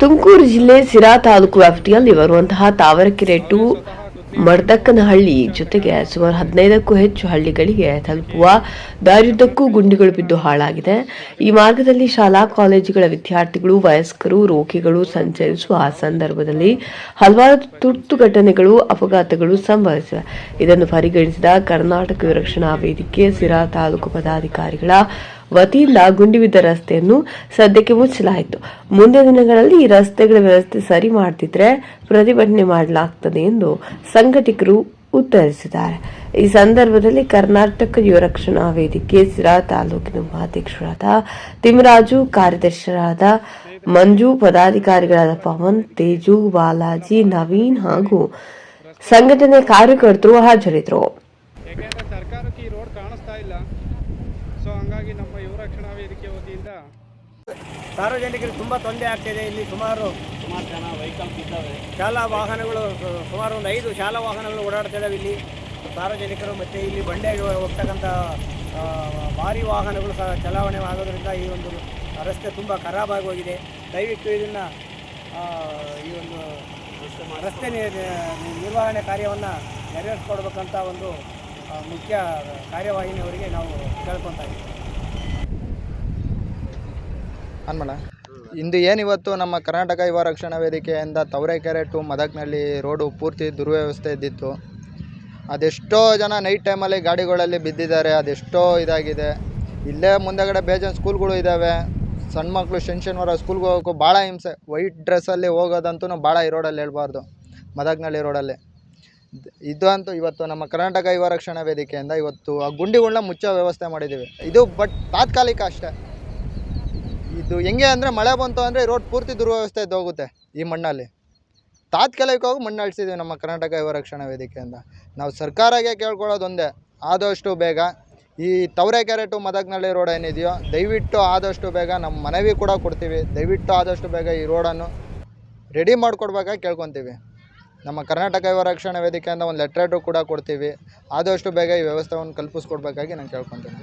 ತುಮಕೂರು ಜಿಲ್ಲೆ ಸಿರಾ ತಾಲೂಕು ವ್ಯಾಪ್ತಿಯಲ್ಲಿ ಬರುವಂತಹ ತಾವರಕೆರೆ ಟು ಮರ್ದಕ್ಕನಹಳ್ಳಿ ಜೊತೆಗೆ ಸುಮಾರು ಹದಿನೈದಕ್ಕೂ ಹೆಚ್ಚು ಹಳ್ಳಿಗಳಿಗೆ ತಲುಪುವ ದಾರಿಯುದ್ದಕ್ಕೂ ಗುಂಡಿಗಳು ಬಿದ್ದು ಹಾಳಾಗಿದೆ. ಈ ಮಾರ್ಗದಲ್ಲಿ ಶಾಲಾ ಕಾಲೇಜುಗಳ ವಿದ್ಯಾರ್ಥಿಗಳು, ವಯಸ್ಕರು, ರೋಗಿಗಳು ಸಂಚರಿಸುವ ಸಂದರ್ಭದಲ್ಲಿ ಹಲವಾರು ತುರ್ತು ಘಟನೆಗಳು, ಅಪಘಾತಗಳು ಸಂಭವಿಸಿವೆ. ಇದನ್ನು ಪರಿಗಣಿಸಿದ ಕರ್ನಾಟಕ ರಕ್ಷಣಾ ವೇದಿಕೆ ಸಿರಾ ತಾಲೂಕು ಪದಾಧಿಕಾರಿಗಳ ವತಿಯಿಂದ ಗುಂಡಿಬಿದ್ದ ರಸ್ತೆಯನ್ನು ಸದ್ಯಕ್ಕೆ ಮುಚ್ಚಲಾಯಿತು. ಮುಂದಿನ ದಿನಗಳಲ್ಲಿ ಈ ರಸ್ತೆಗಳ ವ್ಯವಸ್ಥೆ ಸರಿ ಮಾಡ್ತಿದ್ರೆ ಪ್ರತಿಭಟನೆ ಮಾಡಲಾಗ್ತದೆ ಎಂದು ಸಂಘಟಕರು ಉತ್ತರಿಸಿದ್ದಾರೆ. ಈ ಸಂದರ್ಭದಲ್ಲಿ ಕರ್ನಾಟಕ ಯುವ ರಕ್ಷಣಾ ವೇದಿಕೆ ಸಿರಾ ತಾಲೂಕಿನ ಉಪಾಧ್ಯಕ್ಷರಾದ ತಿಮ್ಮರಾಜು ಕಾರ್ಯದರ್ಶಿಯರಾದ ಮಂಜು, ಪದಾಧಿಕಾರಿಗಳಾದ ಪವನ್, ತೇಜು, ಬಾಲಾಜಿ, ನವೀನ್ ಹಾಗೂ ಸಂಘಟನೆ ಕಾರ್ಯಕರ್ತರು ಹಾಜರಿದ್ದರು. ಸೊ ಹಂಗಾಗಿ ನಮ್ಮ ಯುವ ರಕ್ಷಣಾ ವೇದಿಕೆ ವತಿಯಿಂದ ಸಾರ್ವಜನಿಕರಿಗೆ ತುಂಬ ತೊಂದರೆ ಆಗ್ತಿದೆ. ಇಲ್ಲಿ ಸುಮಾರು ಸುಮಾರು ಜನ ವೆಹಿಕಲ್ಸ್ ಇದ್ದಾವೆ ಶಾಲಾ ವಾಹನಗಳು ಸುಮಾರು ಒಂದು ಐದು ಶಾಲಾ ವಾಹನಗಳು ಓಡಾಡ್ತಿದ್ದಾವೆ ಇಲ್ಲಿ. ಸಾರ್ವಜನಿಕರು ಮತ್ತು ಇಲ್ಲಿ ಬಂಡೆಗೆ ಹೋಗ್ತಕ್ಕಂಥ ಭಾರಿ ವಾಹನಗಳು ಸಹ ಚಲಾವಣೆ ಆಗೋದ್ರಿಂದ ಈ ಒಂದು ರಸ್ತೆ ತುಂಬ ಖರಾಬಾಗಿ ಹೋಗಿದೆ ದಯವಿಟ್ಟು ಇದನ್ನು ಈ ಒಂದು ರಸ್ತೆ ನಿರ್ವಹಣೆ ಕಾರ್ಯವನ್ನು ನೆರವೇರಿಸ್ಕೊಡ್ಬೇಕಂತ ಒಂದು ಮುಖ್ಯ ಕಾರ್ಯವಾಹಿನಿಯವರಿಗೆ ನಾವು ಕೇಳ್ಕೊತಾ ಇದ್ದೀವಿ. ಇಂದು ಏನಿವತ್ತು ನಮ್ಮ ಕರ್ನಾಟಕ ಯುವ ರಕ್ಷಣಾ ವೇದಿಕೆಯಿಂದ ತವರೆಕೆರೆ ಟು ಮದಕ್ನಳ್ಳಿ ರೋಡು ಪೂರ್ತಿ ದುರ್ವ್ಯವಸ್ಥೆ ಇದ್ದಿತ್ತು. ಅದೆಷ್ಟೋ ಜನ ನೈಟ್ ಟೈಮಲ್ಲಿ ಗಾಡಿಗಳಲ್ಲಿ ಬಿದ್ದಿದ್ದಾರೆ, ಅದೆಷ್ಟೋ ಇದಾಗಿದೆ. ಇಲ್ಲೇ ಮುಂದೆಗಡೆ ಬೇಜನ್ ಸ್ಕೂಲ್ಗಳು ಇದ್ದಾವೆ ಸಣ್ಣ ಮಕ್ಕಳು ಶನಿವಾರ ಸ್ಕೂಲ್ಗೆ ಹೋಗೋಕ್ಕೂ ಭಾಳ ಹಿಂಸೆ. ವೈಟ್ ಡ್ರೆಸ್ಸಲ್ಲಿ ಹೋಗೋದಂತೂ ಭಾಳ ಈ ರೋಡಲ್ಲಿ ಹೇಳ್ಬಾರ್ದು. ಮದಕ್ನಳ್ಳಿ ರೋಡಲ್ಲಿ ಇದು ಅಂತೂ ಇವತ್ತು ನಮ್ಮ ಕರ್ನಾಟಕ ಯುವ ರಕ್ಷಣಾ ವೇದಿಕೆಯಿಂದ ಇವತ್ತು ಆ ಗುಂಡಿಗಳನ್ನ ಮುಚ್ಚೋ ವ್ಯವಸ್ಥೆ ಮಾಡಿದ್ದೀವಿ. ಇದು ಬಟ್ ತಾತ್ಕಾಲಿಕ ಅಷ್ಟೇ. ಇದು ಹೆಂಗೆ ಅಂದರೆ ಮಳೆ ಬಂತು ಅಂದರೆ ರೋಡ್ ಪೂರ್ತಿ ದುರ್ವ್ಯವಸ್ಥೆ ಇದ್ದೋಗುತ್ತೆ ಈ ಮಣ್ಣಲ್ಲಿ. ತಾತ್ಕಾಲಿಕವಾಗಿ ಮಣ್ಣು ಅಳಿಸಿದ್ದೀವಿ ನಮ್ಮ ಕರ್ನಾಟಕ ಯುವ ರಕ್ಷಣಾ ವೇದಿಕೆಯಿಂದ. ನಾವು ಸರ್ಕಾರಕ್ಕೆ ಕೇಳ್ಕೊಳ್ಳೋದೊಂದೇ, ಆದಷ್ಟು ಬೇಗ. ಈ ತವರೆಕೆರೆ ಟು ಮದಗ್ನಳ್ಳಿ ರೋಡ್ ಏನಿದೆಯೋ, ದಯವಿಟ್ಟು ಆದಷ್ಟು ಬೇಗ ನಮ್ಮ ಮನವಿ ಕೂಡ ಕೊಡ್ತೀವಿ. ದಯವಿಟ್ಟು ಆದಷ್ಟು ಬೇಗ ಈ ರೋಡನ್ನು ರೆಡಿ ಮಾಡಿಕೊಡ್ಬೇಕಾಗಿ ಕೇಳ್ಕೊತೀವಿ. ನಮ್ಮ ಕರ್ನಾಟಕ ಯುವ ರಕ್ಷಣಾ ವೇದಿಕೆಯಿಂದ ಒಂದು ಲೆಟ್ರೇಟು ಕೂಡ ಕೊಡ್ತೀವಿ. ಆದಷ್ಟು ಬೇಗ ಈ ವ್ಯವಸ್ಥೆಯನ್ನು ಕಲ್ಪಿಸ್ಕೊಡ್ಬೇಕಾಗಿ ನಾನು ಕೇಳ್ಕೊತೀನಿ